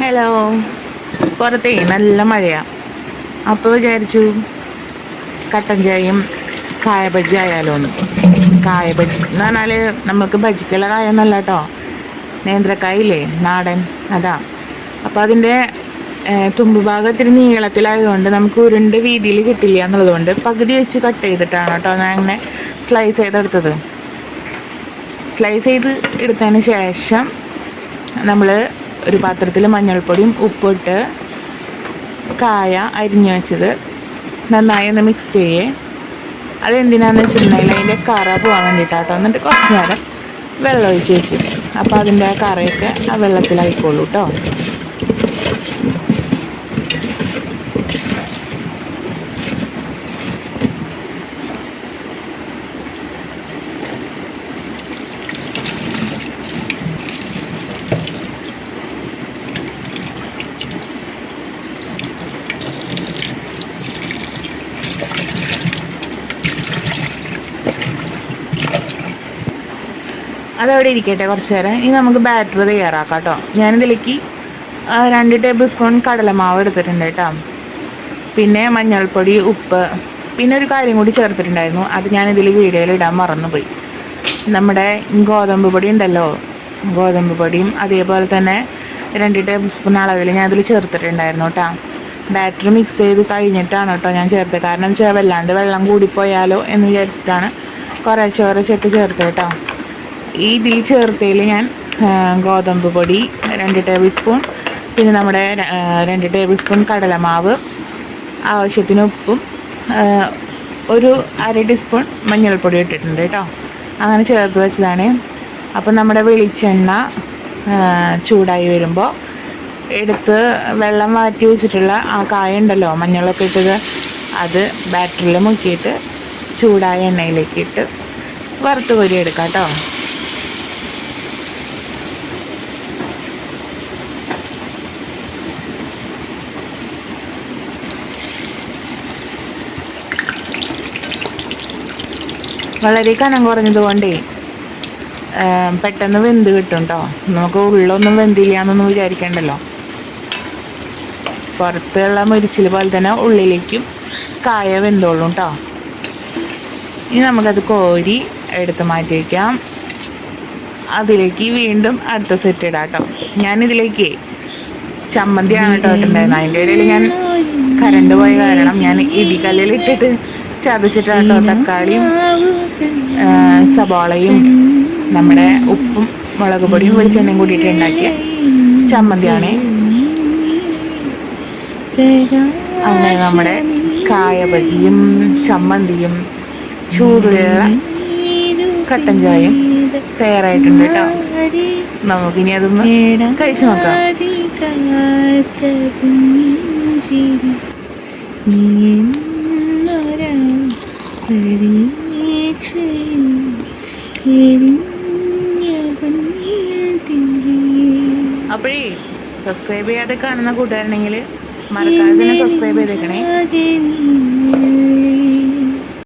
Hello പുറത്തേ നല്ല മഴയാ. അപ്പോൾ വിചാരിച്ചു കട്ടൻ ചായയും കായ ബജ്ജി ആയാലോ എന്ന്. കായ ബജ്ജി. എന്ന് പറഞ്ഞാൽ നമുക്ക് ബജ്ജിക്കുള്ള കായ ഒന്നല്ല കേട്ടോ. നേന്ത്രക്കായില്ലേ നാടൻ അതാ. അപ്പോൾ അതിന്റെ തുമ്പ് ഭാഗത്തിന് നീളത്തിലായതുകൊണ്ട് നമുക്ക് ഉരുണ്ട് വീതിയിൽ കിട്ടില്ല എന്നുള്ളതുകൊണ്ട് പകുതി വെച്ച് കട്ട് ചെയ്തിട്ടാണ് കേട്ടോ ഞാൻ അങ്ങനെ സ്ലൈസ് ചെയ്തെടുത്തത്. സ്ലൈസ് ചെയ്ത് എടുത്തതിന് ശേഷം നമ്മൾ ഒരു പാത്രത്തിൽ മഞ്ഞൾപ്പൊടിയും ഉപ്പിട്ട് കായ അരിഞ്ഞു വെച്ചത്. നന്നായി ഒന്ന് മിക്സ് ചെയ്യേ. അതെന്തിനാന്ന് വെച്ചിട്ടുണ്ടെങ്കിൽ അതിന്റെ കറ പോകാൻ വേണ്ടിയിട്ടാട്ടോ. എന്നിട്ട് കുറച്ച് നേരം വെള്ളം ഒഴിച്ച് വയ്ക്കും അപ്പോൾ അതിന്റെ കറയൊക്കെ ആ വെള്ളത്തിലായിക്കോളൂ കേട്ടോ അതവിടെ ഇരിക്കട്ടെ കുറച്ച് നേരം ഇനി നമുക്ക് ബാറ്റർ തയ്യാറാക്കാം കേട്ടോ ഞാനിതിലേക്ക് രണ്ട് ടേബിൾ സ്പൂൺ കടലമാവ് എടുത്തിട്ടുണ്ട് കേട്ടോ. പിന്നെ മഞ്ഞൾപ്പൊടി ഉപ്പ് പിന്നെ ഒരു കാര്യം കൂടി ചേർത്തിട്ടുണ്ടായിരുന്നു. അത് ഞാനിതിൽ വീഡിയോയിൽ ഇടാൻ മറന്നുപോയി. നമ്മുടെ ഗോതമ്പ് പൊടി ഉണ്ടല്ലോ. ഗോതമ്പ് പൊടിയും അതേപോലെ തന്നെ രണ്ട് ടേബിൾ സ്പൂൺ അളവിൽ ഞാൻ അതിൽ ചേർത്തിട്ടുണ്ടായിരുന്നു കേട്ടോ. ബാറ്ററി മിക്സ് ചെയ്ത് കഴിഞ്ഞിട്ടാണ് കേട്ടോ ഞാൻ ചേർത്തത്. കാരണം വെച്ചാൽ വല്ലാണ്ട് വെള്ളം കൂടിപ്പോയാലോ എന്ന് വിചാരിച്ചിട്ടാണ് കുറേശ്ശെ കുറേശ്ശെ ഇട്ട് ചേർത്തത് കേട്ടോ. ഇതിൽ ചേർത്തതിൽ ഞാൻ ഗോതമ്പ് പൊടി രണ്ട് ടേബിൾ സ്പൂൺ പിന്നെ നമ്മുടെ രണ്ട് ടേബിൾ സ്പൂൺ കടലമാവ് ആവശ്യത്തിന് ഉപ്പും ഒരു അര ടീസ്പൂൺ മഞ്ഞൾപ്പൊടി ഇട്ടിട്ടുണ്ട് കേട്ടോ അങ്ങനെ ചേർത്ത് വെച്ചതാണ്. അപ്പം നമ്മുടെ വെളിച്ചെണ്ണ ചൂടായി വരുമ്പോൾ എടുത്ത് വെള്ളം മാറ്റി വെച്ചിട്ടുള്ള ആ കായ ഉണ്ടല്ലോ മഞ്ഞളൊക്കെ ഇട്ടത് അത് ബാറ്ററിൽ മുക്കിയിട്ട് ചൂടായ എണ്ണയിലേക്ക് ഇട്ട് വറുത്ത് കോരി എടുക്കാം കേട്ടോ വളരെ കനം കുറഞ്ഞത് കൊണ്ടേ പെട്ടെന്ന് വെന്ത് കിട്ടും കേട്ടോ നമുക്ക് ഉള്ളൊന്നും വെന്തില്ല എന്നൊന്നും വിചാരിക്കണ്ടല്ലോ. പുറത്തുള്ള മുരിച്ചിൽ പോലെ തന്നെ ഉള്ളിലേക്കും കായ വെന്തോളും കേട്ടോ ഇനി നമുക്കത് കോരി എടുത്ത് മാറ്റി വയ്ക്കാം അതിലേക്ക് വീണ്ടും അടുത്ത സെറ്റ് ഇടാം കേട്ടോ ഞാനിതിലേക്ക് ചമ്മന്തിയാണ് കേട്ടോ ഇട്ടുണ്ടായിരുന്നത് അതിന്റെ ഇടയിൽ ഞാൻ കരണ്ട് പോയ കാരണം ഞാൻ ഇടിക്കല്ലിൽ ഇട്ടിട്ട് ചതച്ചിട്ടാട്ടോ തക്കാളിയും സവാളയും നമ്മുടെ ഉപ്പും മുളക് പൊടിയും വെളിച്ചെണ്ണയും കൂടിയിട്ട് ഉണ്ടാക്കിയ ചമ്മന്തിയാണ്. അങ്ങനെ നമ്മുടെ കായബജിയും ചമ്മന്തിയും ചൂടുള്ള കട്ടൻ ചായയും തയ്യാറായിട്ടുണ്ട് കേട്ടോ. നമുക്കിനി അതൊന്ന് കഴിച്ചു നോക്കാം. അപ്പോഴേ സബ്സ്ക്രൈബ് ചെയ്യാതെ കാണുന്ന കൂട്ടുകാരുണ്ടെങ്കിൽ മറക്കാതെ തന്നെ സബ്സ്ക്രൈബ് ചെയ്തേക്കണേ.